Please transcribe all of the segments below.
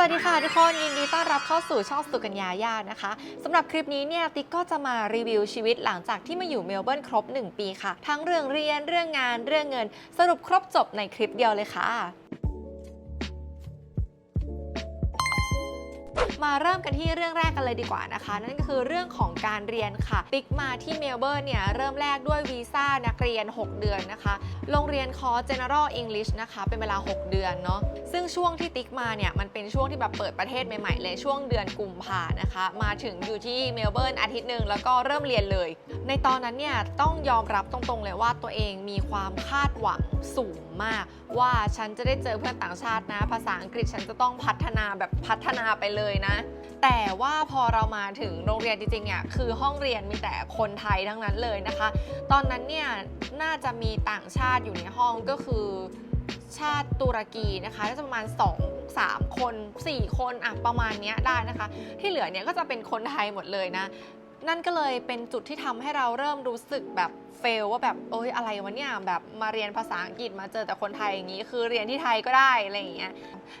วัสดีค่ะทุกคนยินดีต้อนรับเข้าสู่ช่องสุกัญญาญาตินะคะสำหรับคลิปนี้เนี่ยติ๊กก็จะมารีวิวชีวิตหลังจากที่มาอยู่เมลเบิร์นครบ 1 ปีค่ะ ทั้งเรื่องเรียนเรื่องงานเรื่องเงิน สรุปครบจบในคลิปเดียวเลยค่ะ มาเริ่มกันที่เรื่องแรกกันเลยดีกว่านะคะ นั่นก็คือเรื่องของการเรียนค่ะ ติ๊กมาที่เมลเบิร์นเนี่ยเริ่มแรกด้วยวีซ่านักเรียน 6 เดือนนะคะ โรงเรียนคอร์ส General English นะคะ เป็นเวลา 6 เดือนเนาะซึ่งช่วงที่ติ๊กมาเนี่ยมันเป็นช่วงที่แบบเปิดประเทศใหม่ๆเลยช่วงเดือนกุมภานะคะ มาถึงอยู่ที่เมลเบิร์นอาทิตย์หนึ่งแล้วก็เริ่มเรียนเลย ในตอนนั้นเนี่ยต้องยอมรับตรงๆเลยว่าตัวเองมีความคาดหวังสูงมาก ว่าฉันจะได้เจอเพื่อนต่างชาตินะ ภาษาอังกฤษฉันจะต้องพัฒนาแบบพัฒนาไปเลยนะ แต่ว่าพอเรามาถึงโรงเรียนจริงๆเนี่ยคือห้องเรียนมีแต่คนไทยทั้งนั้นเลยนะคะ ตอนนั้นเนี่ยน่าจะมีต่างชาติอยู่ในห้องก็คือชาติตุรกีนะคะน่าจะประมาณ 2 3 คน 4 คนอะประมาณนี้ได้นะคะ ที่เหลือเนี่ยก็จะเป็นคนไทยหมดเลยนะ นั่นก็เลยเป็นจุดที่ทำให้เราเริ่มรู้สึกแบบ เฟลว่าแบบเอ้ยอะไรวะเนี่ยแบบมาเรียนภาษาอังกฤษมาเจอแต่คนไทยอย่างนี้ คือเรียนที่ไทยก็ได้อะไรอย่างเงี้ย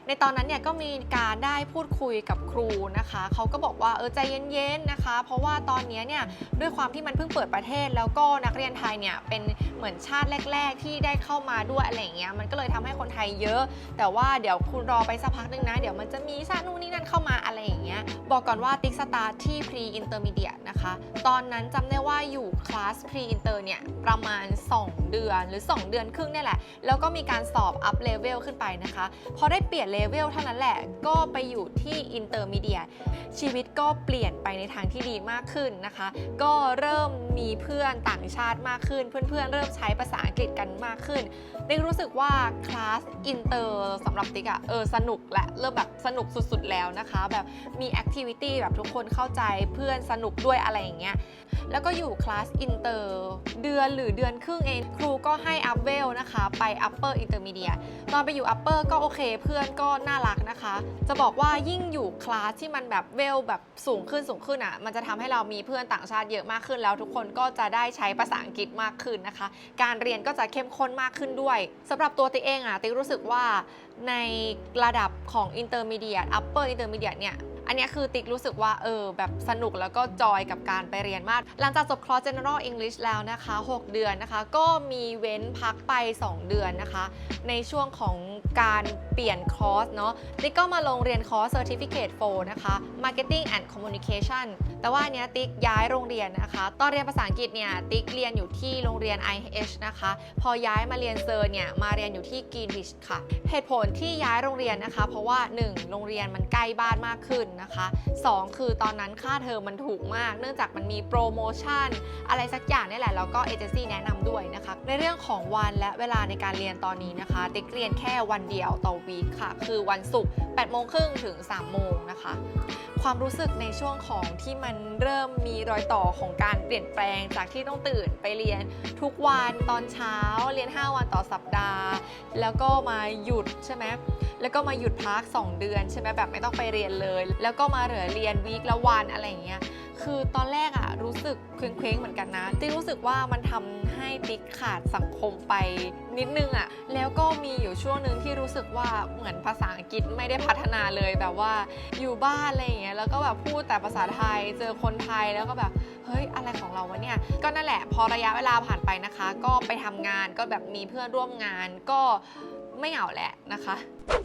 ในตอนนั้นเนี่ยก็มีการได้พูดคุยกับครูนะคะเขาก็บอกว่าเออใจเย็นๆนะคะ เพราะว่าตอนนี้เนี่ยด้วยความที่มันเพิ่งเปิดประเทศ แล้วก็นักเรียนไทยเนี่ยเป็นเหมือนชาติแรก ๆ ที่ได้เข้ามาด้วยอะไรอย่างเงี้ยมันก็เลยทำให้คนไทยเยอะ แต่ว่าเดี๋ยวคุณรอไปสักพักหนึ่งนะ เดี๋ยวมันจะมีชาตินู่นนี่นั่นเข้ามาอะไรอย่างเงี้ยบอกก่อนว่าติ๊กสตาร์ทที่ pre intermediate นะคะตอนนั้นจำได้ว่าอยู่คลาส pre inter เนี่ยประมาณ 2 เดือนหรือ 2 เดือนครึ่งนี่แหละ แล้วก็มีการสอบ up level ขึ้นไปนะคะพอได้เปลี่ยนเลเวลเท่านั้นแหละก็ไปอยู่ที่ intermediate ชีวิตก็เปลี่ยนไปในทางที่ดีมากขึ้นนะคะ ก็เริ่มมีเพื่อนต่างชาติมากขึ้น เพื่อนๆเริ่มใช้ภาษาอังกฤษกันมากขึ้นติ๊กรู้สึกว่าคลาสอินเตอร์สำหรับติ๊กอะเออสนุกและเริ่มแบบสนุกสุดๆแล้วนะคะ แบบมีแอคทิวิตี้แบบทุกคนเข้าใจเพื่อนสนุกด้วยอะไรอย่างเงี้ยแล้วก็อยู่คลาสอินเตอร์เดือนหรือเดือนครึ่งเอง ครูก็ให้อัพเวลนะคะ ไป upper intermediate ตอนไปอยู่ upper ก็โอเคเพื่อนก็น่ารักนะคะ จะบอกว่ายิ่งอยู่คลาสที่มันแบบเวลแบบสูงขึ้นสูงขึ้นอะ มันจะทำให้เรามีเพื่อนต่างชาติเยอะมากขึ้น แล้วทุกคนก็จะได้ใช้ภาษาอังกฤษมากขึ้นนะคะ การเรียนก็จะเข้มข้นมากขึ้นด้วยสำหรับตัวติเองอะติรู้สึกว่าในระดับของ intermediate upper intermediate เนี่ยอันเนี้ยันนี้คือติ๊กรู้สึกว่าเออแบบสนุกแล้วก็จอยกับการไปเรียนมาก หลังจากจบคลอส General English แล้วนะคะ 6 เดือนนะคะ ก็มีเว้นพักไป 2 เดือนนะคะ ในช่วงของการเปลี่ยนคอร์สเนาะติ๊กก็มาลงเรียนคอร์ส Certificate 4 นะคะ Marketing and Communication แต่ว่าอันเนี้ยติ๊กย้ายโรงเรียนนะคะ ตอนเรียนภาษาอังกฤษเนี่ยติ๊กเรียนอยู่ที่โรงเรียน IH นะคะ พอย้ายมาเรียนเซอร์เนี่ยมาเรียนอยู่ที่ Greenwich ค่ะ เหตุผลที่ย้ายโรงเรียนนะคะ เพราะว่า 1. โรงเรียนมันใกล้บ้านมากขึ้นนะคะ 2. คือตอนนั้นค่าเทอมมันถูกมาก เนื่องจากมันมีโปรโมชั่นอะไรสักอย่างนี่แหละแล้วก็เอเจนซี่แนะนำด้วยนะคะ ในเรื่องของวันและเวลาในการเรียนตอนนี้นะคะติ๊กเรียนแค่วันเดียวต่อวีคค่ะ คือวันศุกร์8โมงครึ่งถึง3โมงนะคะ ความรู้สึกในช่วงของที่มันเริ่มมีรอยต่อของการเปลี่ยนแปลงจากที่ต้องตื่นไปเรียนทุกวันตอนเช้าเรียน 5 วันต่อสัปดาห์ แล้วก็มาหยุดใช่ไหมแล้วก็มาหยุดพัก 2 เดือนใช่ไหมแบบไม่ต้องไปเรียนเลย แล้วก็มาเหลือเรียนวีคละวันอะไรอย่างเงี้ยคือตอนแรกอะรู้สึกเคว้งๆเหมือนกันนะติ๊กรู้สึกว่ามันทำใให้ติ๊กขาดสังคมไปนิดนึงอะแล้วก็มีอยู่ช่วงหนึ่งที่รู้สึกว่าเหมือนภาษาอังกฤษไม่ได้พัฒนาเลยแบบว่าอยู่บ้านอะไรอย่างเงี้ยแล้วก็แบบพูดแต่ภาษาไทยเจอคนไทยแล้วก็แบบเฮ้ยอะไรของเราวะเนี่ย ก็นั่นแหละพอระยะเวลาผ่านไปนะคะ ก็ไปทำงานก็แบบมีเพื่อนร่วมงานก็ ไม่เหงาแหละนะคะ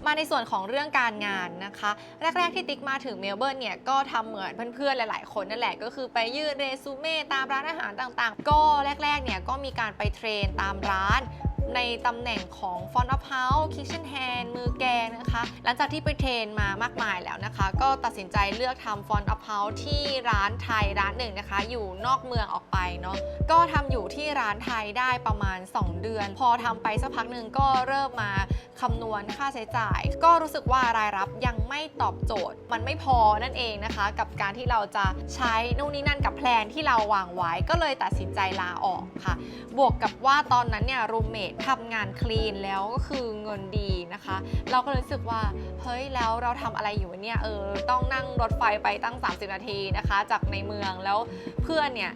มาในส่วนของเรื่องการงานนะคะ แรก ๆ ที่ติ๊กมาถึงเมลเบิร์นเนี่ยก็ทำเหมือนเพื่อนๆ หลาย ๆ คนนั่นแหละก็คือไปยื่นเรซูเม่ตามร้านอาหารต่างๆ ก็แรกๆเนี่ยก็มีการไปเทรนตามร้าน ในตำแหน่งของ Front of House Kitchen Hand มือแกงนะคะ หลังจากที่ไปเทรนมามากมายแล้วนะคะ ก็ตัดสินใจเลือกทำ Front of House ที่ร้านไทยร้านหนึ่งนะคะ อยู่นอกเมืองออกไปเนาะก็ทำอยู่ที่ร้านไทยได้ประมาณ 2 เดือน พอทำไปสักพักหนึ่งก็เริ่มมาคำนวณค่าใช้จ่าย ก็รู้สึกว่ารายรับยังไม่ตอบโจทย์ มันไม่พอนั่นเองนะคะ กับการที่เราจะใช้นู่นนี่นั่นกับแพลนที่เราวางไว้ก็เลยตัดสินใจลาออกค่ะ บวกกับว่าตอนนั้นเนี่ยรูมเมททำงานคลีนแล้วก็คือเงินดีนะคะ เราก็รู้สึกว่าเฮ้ยแล้วเราทำอะไรอยู่เนี่ยเออต้องนั่งรถไฟไปตั้ง 30 นาทีนะคะ จากในเมืองแล้วเพื่อนเนี่ย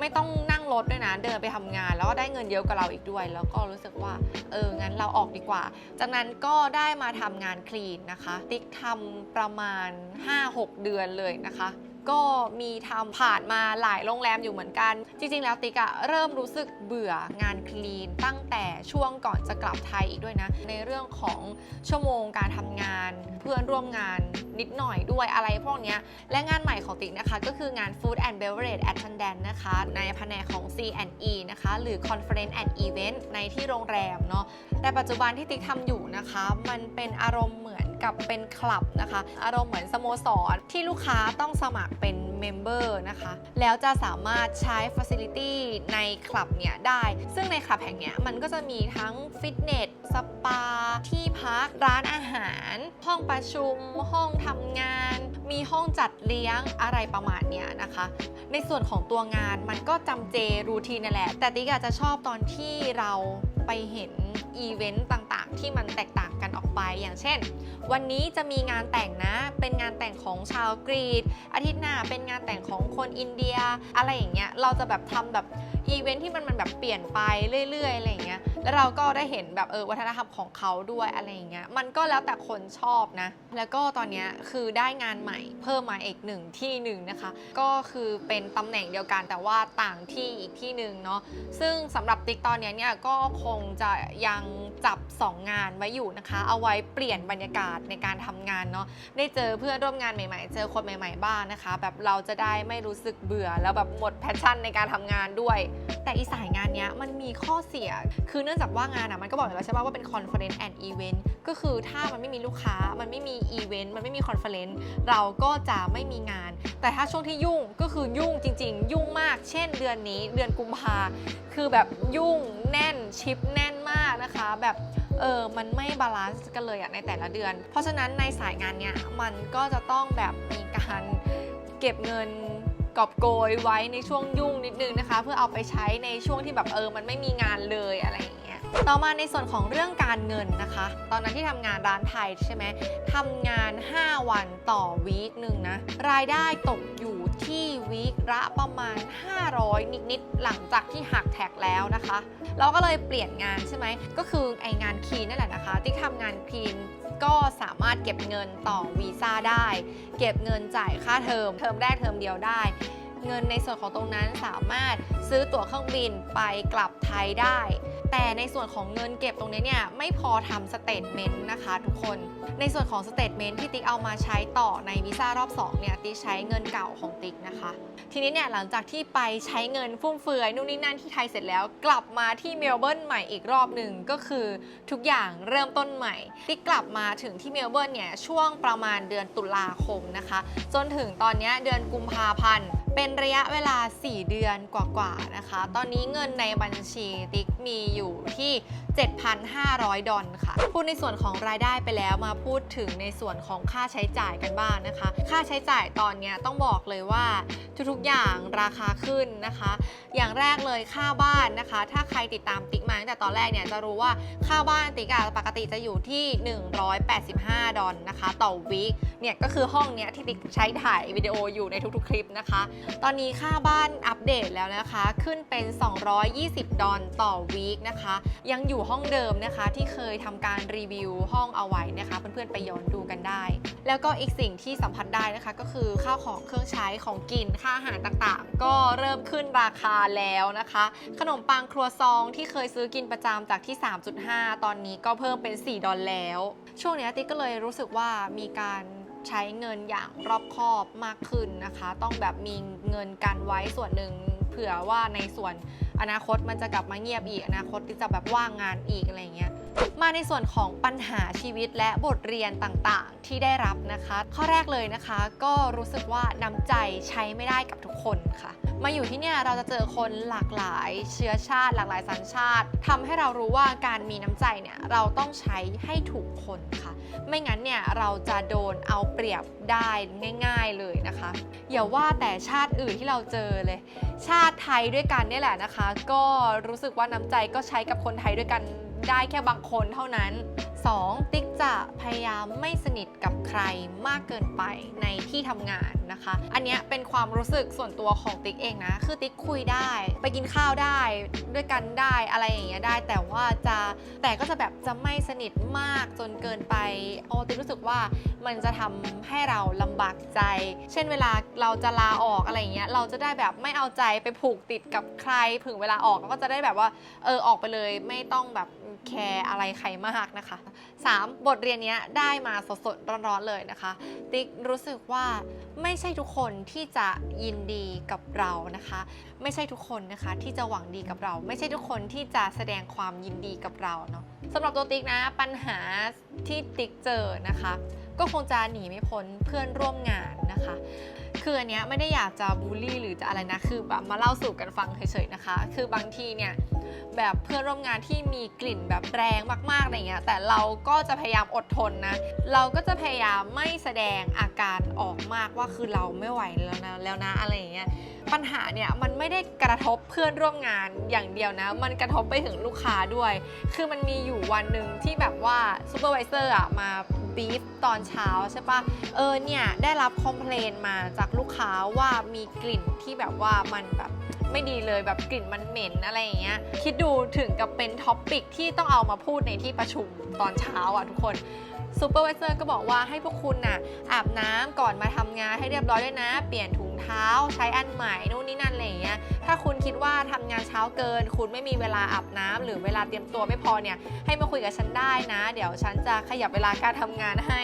ไม่ต้องนั่งรถด้วยนะเดินไปทำงาน แล้วก็ได้เงินเยอะกว่าเราอีกด้วย แล้วก็รู้สึกว่าเอองั้นเราออกดีกว่า จากนั้นก็ได้มาทำงานคลีนนะคะ ติ๊กทำประมาณ 5-6 เดือนเลยนะคะ ก็มีทำผ่านมาหลายโรงแรมอยู่เหมือนกัน จริง ๆ แล้วติ๊กอะเริ่มรู้สึกเบื่องานคลีนตั้งแต่ช่วงก่อนจะกลับไทยอีกด้วยนะ ในเรื่องของชั่วโมงการทำงาน เพื่อนร่วมงานนิดหน่อยด้วยอะไรพวกนี้และงานใหม่ของติ๊กนะคะ ก็คืองาน Food and Beverage Attendant นะคะ ในแผนกของ C&E นะคะ หรือ Conference and Event ในที่โรงแรมเนาะแต่ปัจจุบันที่ติ๊กทำอยู่นะคะ มันเป็นอารมณ์เหมือนกับเป็นคลับนะคะ อารมณ์เหมือนสโมสรที่ลูกค้าต้องสมัครเป็นเมมเบอร์นะคะ แล้วจะสามารถใช้ฟ a ซิลิตี้ในคลับเนี่ยได้ ซึ่งในคลับแห่งเนี้ยมันก็จะมีทั้งฟิตเนส สปา ที่พัก ร้านอาหาร ห้องประชุม ห้องทำงาน มีห้องจัดเลี้ยงอะไรประมาณเนี้ยนะคะ ในส่วนของตัวงานมันก็จำเจรูทีนนั่นแหละ แต่ติ๊กอาจจะชอบตอนที่เราไปเห็นอีเวนต์ต่างๆ ที่มันแตกต่างกันออกไปอย่างเช่น วันนี้จะมีงานแต่งนะ เป็นงานแต่งของชาวกรีกอาทิตย์หน้าเป็นงานแต่งของคนอินเดีย อะไรอย่างเงี้ย เราจะแบบทำแบบอีเวนท์ที่มันมันแบบเปลี่ยนไปเรื่อยๆอะไรอย่างเงี้ย แล้วเราก็ได้เห็นแบบเออวัฒนธรรมของเขาด้วยอะไรอย่างเงี้ย มันก็แล้วแต่คนชอบนะ แล้วก็ตอนเนี้ยคือได้งานใหม่เพิ่มมาอีกหนึ่งที่หนึ่งนะคะ ก็คือเป็นตำแหน่งเดียวกันแต่ว่าต่างที่อีกที่หนึ่งเนาะ ซึ่งสำหรับติ๊กตอนเนี้ยเนี่ยก็คงจะยังจับ 2 งานไว้อยู่นะคะ เอาไว้เปลี่ยนบรรยากาศในการทำงานเนาะได้เจอเพื่อนร่วมงานใหม่ๆ เจอคนใหม่ ๆ บ้างนะคะ แบบเราจะได้ไม่รู้สึกเบื่อ แล้วแบบหมดแพชชั่นในการทำงานด้วย แต่อีสายงานเนี้ยมันมีข้อเสีย คือเนื่องจากว่างานอะมันก็บอกอยู่แล้วใช่ป่ะว่าเป็น conference and event ก็คือถ้ามันไม่มีลูกค้ามันไม่มีอีเวนต์มันไม่มี conference เราก็จะไม่มีงาน แต่ถ้าช่วงที่ยุ่งก็คือยุ่งจริง ๆ ยุ่งมาก เช่นเดือนนี้เดือนกุมภาคือแบบยุ่งแน่นชิปแน่นมากนะคะ แบบ เออมันไม่บาลานซ์กันเลยอะในแต่ละเดือน เพราะฉะนั้นในสายงานเนี้ยมันก็จะต้องแบบมีการเก็บเงินกอบโกยไว้ในช่วงยุ่งนิดนึงนะคะ เพื่อเอาไปใช้ในช่วงที่แบบเออ มันไม่มีงานเลยอะไรอย่างเงี้ยต่อมาในส่วนของเรื่องการเงินนะคะ ตอนนั้นที่ทำงานร้านไทยใช่ไหมทำงาน 5 วันต่อวีคหนึ่งนะ รายได้ตกอยู่ ที่วีคละประมาณ 500 นิดๆหลังจากที่หักแท็กแล้วนะคะ เราก็เลยเปลี่ยนงานใช่ไหมก็คือไองานคลีนนั่นแหละนะคะที่ทำงานคลีนก็สามารถเก็บเงินต่อวีซ่าได้ เก็บเงินจ่ายค่าเทอมเทอมแรกเทอมเดียวได้ เงินในส่วนของตรงนั้นสามารถซื้อตั๋วเครื่องบินไปกลับไทยได้ แต่ในส่วนของเงินเก็บตรงนี้เนี่ยไม่พอทำสเตทเมนต์นะคะทุกคน ในส่วนของสเตทเมนต์ที่ติ๊กเอามาใช้ต่อในวีซ่ารอบ2เนี่ยติ๊กใช้เงินเก่าของติ๊กนะคะ ทีนี้เนี่ยหลังจากที่ไปใช้เงินฟุ่มเฟือยนู่นนี่นั่นที่ไทยเสร็จแล้ว กลับมาที่เมลเบิร์นใหม่อีกรอบหนึ่งก็คือทุกอย่างเริ่มต้นใหม่ติ๊กกลับมาถึงที่เมลเบิร์นเนี่ยช่วงประมาณเดือนตุลาคมนะคะ จนถึงตอนนี้เดือนกุมภาพันธ์เป็นระยะเวลา 4 เดือนกว่าๆนะคะ ตอนนี้เงินในบัญชีติ๊กมีอยู่ที่ 7,500 ดอลค่ะ พูดในส่วนของรายได้ไปแล้วมาพูดถึงในส่วนของค่าใช้จ่ายกันบ้างนะคะ ค่าใช้จ่ายตอนนี้ต้องบอกเลยว่าทุกๆอย่างราคาขึ้นนะคะ อย่างแรกเลยค่าบ้านนะคะ ถ้าใครติดตามติ๊กมาตั้งแต่ตอนแรกเนี่ยจะรู้ว่าค่าบ้านติ๊กอะปกติจะอยู่ที่ 185 ดอลนะคะ ต่อวีคเนี่ยก็คือห้องเนี้ยที่ติ๊กใช้ถ่ายวิดีโออยู่ในทุกๆคลิปนะคะตอนนี้ค่าบ้านอัปเดตแล้วนะคะ ขึ้นเป็น 220 ดอลต่อวีคนะคะ ยังอยู่ห้องเดิมนะคะที่เคยทำการรีวิวห้องเอาไว้นะคะ เพื่อนๆไปย้อนดูกันได้ แล้วก็อีกสิ่งที่สัมผัสได้นะคะ ก็คือข้าวของเครื่องใช้ของกินค่าอาหารต่างๆ ก็เริ่มขึ้นราคาแล้วนะคะ ขนมปังครัวซองที่เคยซื้อกินประจำจากที่ 3.5 ตอนนี้ก็เพิ่มเป็น 4 ดอลแล้ว ช่วงนี้ติ๊กก็เลยรู้สึกว่ามีการ ใช้เงินอย่างรอบคอบมากขึ้นนะคะ ต้องแบบมีเงินกันไว้ส่วนหนึ่งเผื่อว่าในส่วนอนาคตมันจะกลับมาเงียบอีก อนาคตที่จะแบบว่างงานอีกอะไรเงี้ยมาในส่วนของปัญหาชีวิตและบทเรียนต่างๆ ที่ได้รับนะคะ ข้อแรกเลยนะคะ ก็รู้สึกว่าน้ำใจใช้ไม่ได้กับทุกคนค่ะ มาอยู่ที่เนี่ยเราจะเจอคนหลากหลายเชื้อชาติ หลากหลายสัญชาติทำให้เรารู้ว่าการมีน้ำใจเนี่ยเราต้องใช้ให้ถูกคนค่ะ ไม่งั้นเนี่ยเราจะโดนเอาเปรียบได้ง่าย ๆเลยนะคะอย่าว่าแต่ชาติอื่นที่เราเจอเลย ชาติไทยด้วยกันเนี่ยแหละนะคะ ก็รู้สึกว่าน้ำใจก็ใช้กับคนไทยด้วยกันได้แค่บางคนเท่านั้น 2. ติ๊กจะพยายามไม่สนิทกับใครมากเกินไปในที่ทำงานนะคะ อันนี้เป็นความรู้สึกส่วนตัวของติ๊กเองนะ คือติ๊กคุยได้ ไปกินข้าวได้ด้วยกันได้อะไรอย่างเงี้ยได้ แต่ว่าจะแต่ก็จะแบบจะไม่สนิทมากจนเกินไปโอ้ติ๊กรู้สึกว่ามันจะทำให้เราลำบากใจ เช่นเวลาเราจะลาออกอะไรเงี้ยเราจะได้แบบไม่เอาใจไปผูกติดกับใครถึงเวลาออกก็จะได้แบบว่าเออออกไปเลยไม่ต้องแบบ แคร์อะไรใครมากนะคะ 3. บทเรียนนี้ได้มาสดๆ ร้อนๆ เลยนะคะ ติ๊กรู้สึกว่าไม่ใช่ทุกคนที่จะยินดีกับเรานะคะ ไม่ใช่ทุกคนนะคะที่จะหวังดีกับเรา ไม่ใช่ทุกคนที่จะแสดงความยินดีกับเราเนาะสำหรับตัวติ๊กนะปัญหาที่ติ๊กเจอนะคะ ก็คงจะหนีไม่พ้นเพื่อนร่วมงานนะคะ คืออันเนี้ยไม่ได้อยากจะบูลลี่หรือจะอะไรนะ คือแบบมาเล่าสู่กันฟังเฉยๆนะคะ คือบางทีเนี่ยแบบเพื่อนร่วมงานที่มีกลิ่นแบบแรงมากๆอะไรเงี้ยแต่เราก็จะพยายามอดทนนะ เราก็จะพยายามไม่แสดงอาการออกมากว่าคือเราไม่ไหวแล้วนะแล้วนะอะไรอย่างเงี้ยปัญหาเนี่ยมันไม่ได้กระทบเพื่อนร่วมงานอย่างเดียวนะ มันกระทบไปถึงลูกค้าด้วย คือมันมีอยู่วันหนึ่งที่แบบว่าซูเปอร์วิเซอร์อะมา บีฟตอนเช้าใช่ปะเออเนี่ยได้รับคอมเพลนมาจากลูกค้าว่ามีกลิ่นที่แบบว่ามันแบบไม่ดีเลยแบบกลิ่นมันเหม็นอะไรอย่างเงี้ยคิดดูถึงกับเป็นท็อปปิกที่ต้องเอามาพูดในที่ประชุมตอนเช้าอะทุกคนซูเปอร์วิเซอร์ก็บอกว่าให้พวกคุณน่ะอาบน้ำก่อนมาทำงานให้เรียบร้อยด้วยนะ เปลี่ยนถุงเท้าใช้อันใหม่ คุณคิดว่าทำงานเช้าเกิน คุณไม่มีเวลาอาบน้ำหรือเวลาเตรียมตัวไม่พอเนี่ยให้มาคุยกับฉันได้นะ เดี๋ยวฉันจะขยับเวลาการทำงานให้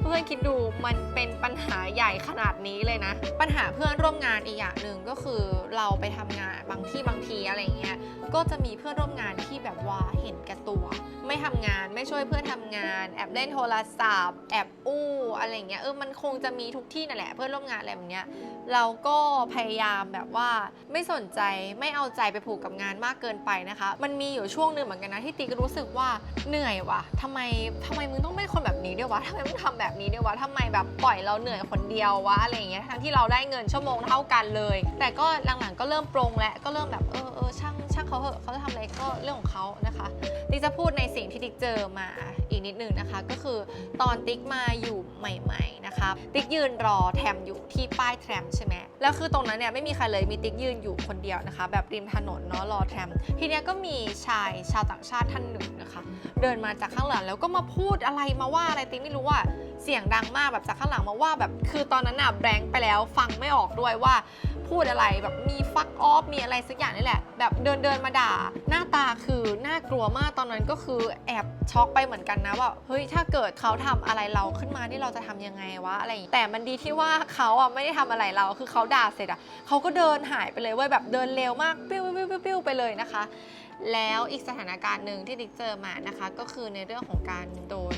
เพื่อนคิดดูมันเป็นปัญหาใหญ่ขนาดนี้เลยนะ ปัญหาเพื่อนร่วมงานอีกอย่างหนึ่งก็คือเราไปทำงานบางที่บางทีอะไรเงี้ยก็จะมีเพื่อนร่วมงานที่แบบว่าเห็นแก่ตัว ไม่ทำงานไม่ช่วยเพื่อนทำงาน แอบเล่นโทรศัพท์แอบอู้อะไรเงี้ยเออมันคงจะมีทุกที่นั่นแหละเพื่อนร่วมงานอะไรแบบเนี้ยเราก็พยายามแบบว่าไม่สนใจไม่เอาใจไปผูกกับงานมากเกินไปนะคะ มันมีอยู่ช่วงหนึ่งเหมือนกันนะที่ติ๊กรู้สึกว่าเหนื่อยว่ะทำไมทำไมมึงต้องเป็นคนแบบนี้ด้วยวะทำไมมึงทำแบบนี้ด้วยวะทำไมแบบปล่อยเราเหนื่อยคนเดียววะอะไรอย่างเงี้ยทั้งที่เราได้เงินชั่วโมงเท่ากันเลย แต่ก็หลังๆก็เริ่มปรงแล้วก็เริ่มแบบเออเออช่างช่างเขาเหอะเขาจะทำอะไรก็เรื่องของเขานะคะติ๊กจะพูดในสิ่งที่ติ๊กเจอมา อีกนิดนึงนะคะ ก็คือตอนติ๊กมาอยู่ใหม่ๆนะคะ ติ๊กยืนรอแทมอยู่ที่ป้ายแทมใช่ไหมแล้วคือตรงนั้นเนี่ยไม่มีใครเลยมีติ๊กยืนอยู่คนเดียวนะคะ แบบริมถนนเนาะรอแทมทีเนี้ยก็มีชายชาวต่างชาติท่านหนึ่งนะคะ เดินมาจากข้างหลังแล้วก็มาพูดอะไรมาว่าอะไรติ๊กไม่รู้ว่าเสียงดังมากแบบจากข้างหลังมาว่าแบบคือตอนนั้นน่ะแบงค์ไปแล้วฟังไม่ออกด้วยว่าพูดอะไรแบบมีฟักออฟมีอะไรสักอย่างนี่แหละ แบบเดินเดินมาด่า หน้าตาคือน่ากลัวมากตอนนั้นก็คือแอบช็อกไปเหมือนกันนะว่าเฮ้ยถ้าเกิดเขาทำอะไรเราขึ้นมานี่เราจะทำยังไงวะอะไรอย่างงี้แต่มันดีที่ว่าเขาอะไม่ได้ทำอะไรเราคือเขาด่าเสร็จอะเขาก็เดินหายไปเลยเว้ยแบบเดินเร็วมากปิ้วปิ้วปิ้วปิ้วไปเลยนะคะ แล้วอีกสถานการณ์หนึ่งที่ดิกเจอมานะคะ ก็คือในเรื่องของการโดน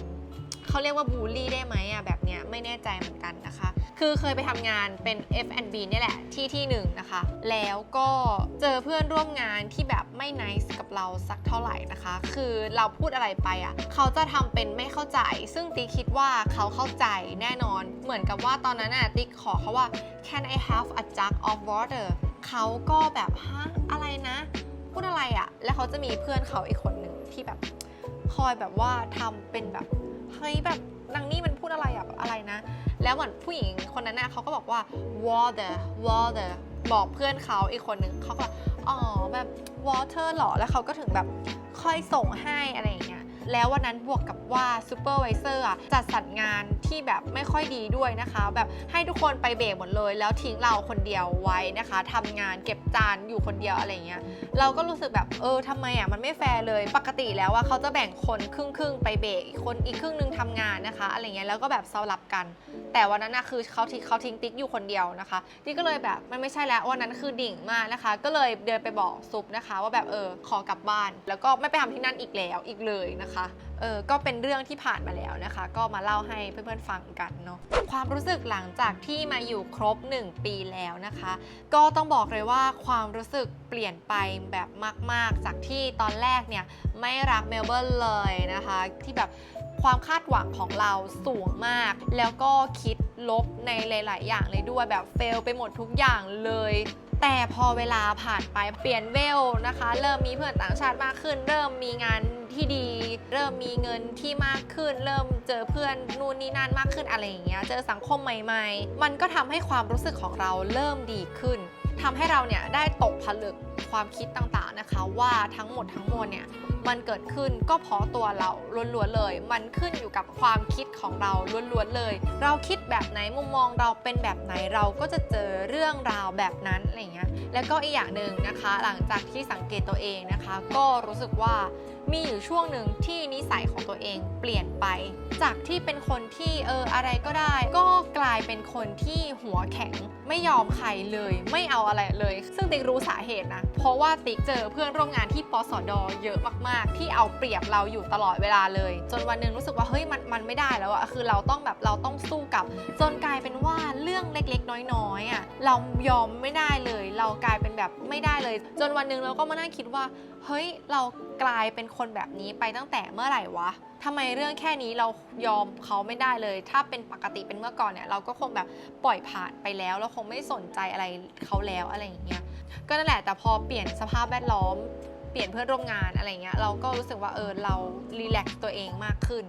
เขาเรียกว่าบูลลี่ได้ไหมอะแบบเนี้ยไม่แน่ใจเหมือนกันนะคะ คือเคยไปทำงานเป็น F&B เนี่ยแหละที่ที่หนึ่งนะคะ แล้วก็เจอเพื่อนร่วมงานที่แบบไม่ nice กับเราสักเท่าไหร่นะคะ คือเราพูดอะไรไปอะเขาจะทำเป็นไม่เข้าใจ ซึ่งติ๊กคิดว่าเขาเข้าใจแน่นอน เหมือนกับว่าตอนนั้นน่ะติ๊กขอเขาว่า can I have a jug of water เขาก็แบบฮะอะไรนะ พูดอะไรอะ แล้วเขาจะมีเพื่อนเขาอีกคนหนึ่งที่แบบคอยแบบว่าทำเป็นแบบเฮ้ยแบบนางนี่มัน แล้วเหมือนผู้หญิงคนนั้นน่ะเขาก็บอกว่า water water บอกเพื่อนเขาอีกคนหนึ่งเขาก็อ๋อแบบ water หรอแล้วเขาก็ถึงแบบค่อยส่งให้อะไรอย่างเงี้ย แล้ววันนั้นบวกกับว่าซูเปอร์วิเซอร์จัดสรรงานที่แบบไม่ค่อยดีด้วยนะคะ แบบให้ทุกคนไปเบรกหมดเลย แล้วทิ้งเราคนเดียวไว้นะคะทำงานเก็บจานอยู่คนเดียวอะไรเงี้ยเราก็รู้สึกแบบเออทำไมอะมันไม่แฟร์เลยปกติแล้วว่าเขาจะแบ่งคนครึ่งครึ่งไปเบรกคนอีกครึ่งหนึงทำงานนะคะอะไรเงี้ยแล้วก็แบบสลับกัน แต่วันนั้นนะคือเขาทิ้งเขาทิ้งติ๊กอยู่คนเดียวนะคะติ๊กก็เลยแบบมันไม่ใช่แล้ววันนั้นคือดิ่งมากนะคะ ก็เลยเดินไปบอกซุปนะคะ ว่าแบบเออขอกลับบ้าน แล้วก็ไม่ไปทำที่นั่นอีกแล้วอีกเลยนะคะเออ ก็เป็นเรื่องที่ผ่านมาแล้วนะคะ ก็มาเล่าให้เพื่อนๆฟังกันเนาะ ความรู้สึกหลังจากที่มาอยู่ครบ 1 ปีแล้วนะคะ ก็ต้องบอกเลยว่าความรู้สึกเปลี่ยนไปแบบมาก ๆ จากที่ตอนแรกเนี่ยไม่รักเมลเบิร์นเลยนะคะ ที่แบบความคาดหวังของเราสูงมาก แล้วก็คิดลบในหลาย ๆ อย่างเลยด้วยแบบเฟลไปหมดทุกอย่างเลย แต่พอเวลาผ่านไปเปลี่ยนเวลนะคะ เริ่มมีเพื่อนต่างชาติมากขึ้น เริ่มมีงานที่ดี เริ่มมีเงินที่มากขึ้น เริ่มเจอเพื่อนนู่นนี่นั่นมากขึ้นอะไรอย่างเงี้ยเจอสังคมใหม่ ๆ มันก็ทำให้ความรู้สึกของเราเริ่มดีขึ้น ทำให้เราเนี่ยได้ตกผลึกความคิดต่างๆนะคะ ว่าทั้งหมดทั้งมวลเนี่ยมันเกิดขึ้นก็เพราะตัวเราล้วนๆเลย มันขึ้นอยู่กับความคิดของเราล้วนๆเลย เราคิดแบบไหนมุมมองเราเป็นแบบไหนเราก็จะเจอเรื่องราวแบบนั้นอะไรเงี้ยแล้วก็อีกอย่างหนึ่งนะคะ หลังจากที่สังเกตตัวเองนะคะ ก็รู้สึกว่า มีอยู่ช่วงหนึ่งที่นิสัยของตัวเองเปลี่ยนไป จากที่เป็นคนที่เอออะไรก็ได้ ก็กลายเป็นคนที่หัวแข็งไม่ยอมใครเลย ไม่เอาอะไรเลย ซึ่งติ๊กรู้สาเหตุนะ เพราะว่าติ๊กเจอเพื่อนร่วมงานที่ปสดเยอะมากๆ ที่เอาเปรียบเราอยู่ตลอดเวลาเลย จนวันนึงรู้สึกว่าเฮ้ยมันมันไม่ได้แล้วอะคือเราต้องแบบเราต้องสู้กับ จนกลายเป็นว่าเรื่องเล็กๆ น้อยๆอะเรายอมไม่ได้เลย เรากลายเป็นแบบไม่ได้เลย จนวันนึงเราก็มานั่งคิดว่า เฮ้ยเรากลายเป็นคนแบบนี้ไปตั้งแต่เมื่อไหร่วะทำไมเรื่องแค่นี้เรายอมเขาไม่ได้เลย ถ้าเป็นปกติเป็นเมื่อก่อนเนี่ยเราก็คงแบบปล่อยผ่านไปแล้ว เราคงไม่สนใจอะไรเขาแล้วอะไรอย่างเงี้ย ก็นั่นแหละแต่พอเปลี่ยนสภาพแวดล้อม เปลี่ยนเพื่อนร่วมงานอะไรเงี้ยเราก็รู้สึกว่าเออเรารีแลกซ์ตัวเองมากขึ้น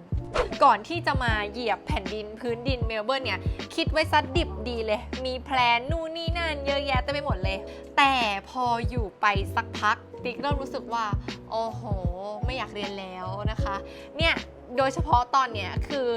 ก่อนที่จะมาเหยียบแผ่นดินพื้นดินเมลเบิร์นเนี่ยคิดไว้ซัดดิบดีเลย มีแพลนนู่นนี่นั่นเยอะแยะเต็มไปหมดเลย แต่พออยู่ไปสักพักติ๊กเริ่มรู้สึกว่าโอ้โห ไม่อยากเรียนแล้วนะคะ เนี่ยโดยเฉพาะตอนเนี้ยคือ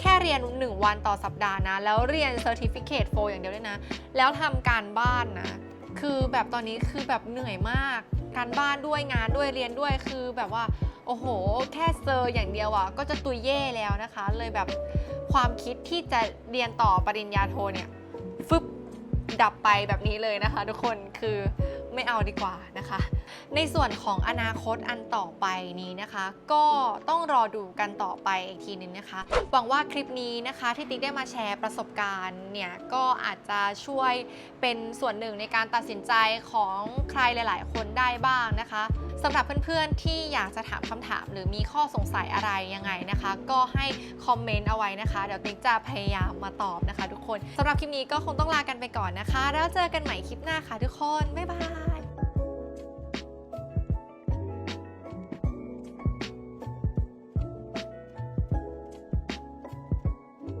แค่เรียน 1 วันต่อสัปดาห์นะ แล้วเรียน Certificate 4อย่างเดียวด้วยนะ แล้วทำการบ้านนะ คือแบบตอนนี้คือแบบเหนื่อยมากการบ้านด้วยงานด้วยเรียนด้วยคือแบบว่าโอ้โห แค่เซอร์อย่างเดียวอะ่ะก็จะตุยเย่แล้วนะคะ เลยแบบความคิดที่จะเรียนต่อปริญญาโทเนี่ยฟึบดับไปแบบนี้เลยนะคะ ทุกคนคือ ไม่เอาดีกว่านะคะ ในส่วนของอนาคตอันต่อไปนี้นะคะ ก็ต้องรอดูกันต่อไปอีกทีนึงนะคะ หวังว่าคลิปนี้นะคะที่ติ๊กได้มาแชร์ประสบการณ์เนี่ยก็อาจจะช่วยเป็นส่วนหนึ่งในการตัดสินใจของใครหลาย ๆ คนได้บ้างนะคะ สำหรับเพื่อนๆที่อยากจะถามคำถาม หรือมีข้อสงสัยอะไรยังไงนะคะ ก็ให้คอมเมนต์เอาไว้นะคะ เดี๋ยวติ๊กจะพยายามมาตอบนะคะ ทุกคนสำหรับคลิปนี้ก็คงต้องลากันไปก่อนนะคะ แล้วเจอกันใหม่คลิปหน้าค่ะทุกคน บ๊ายบาย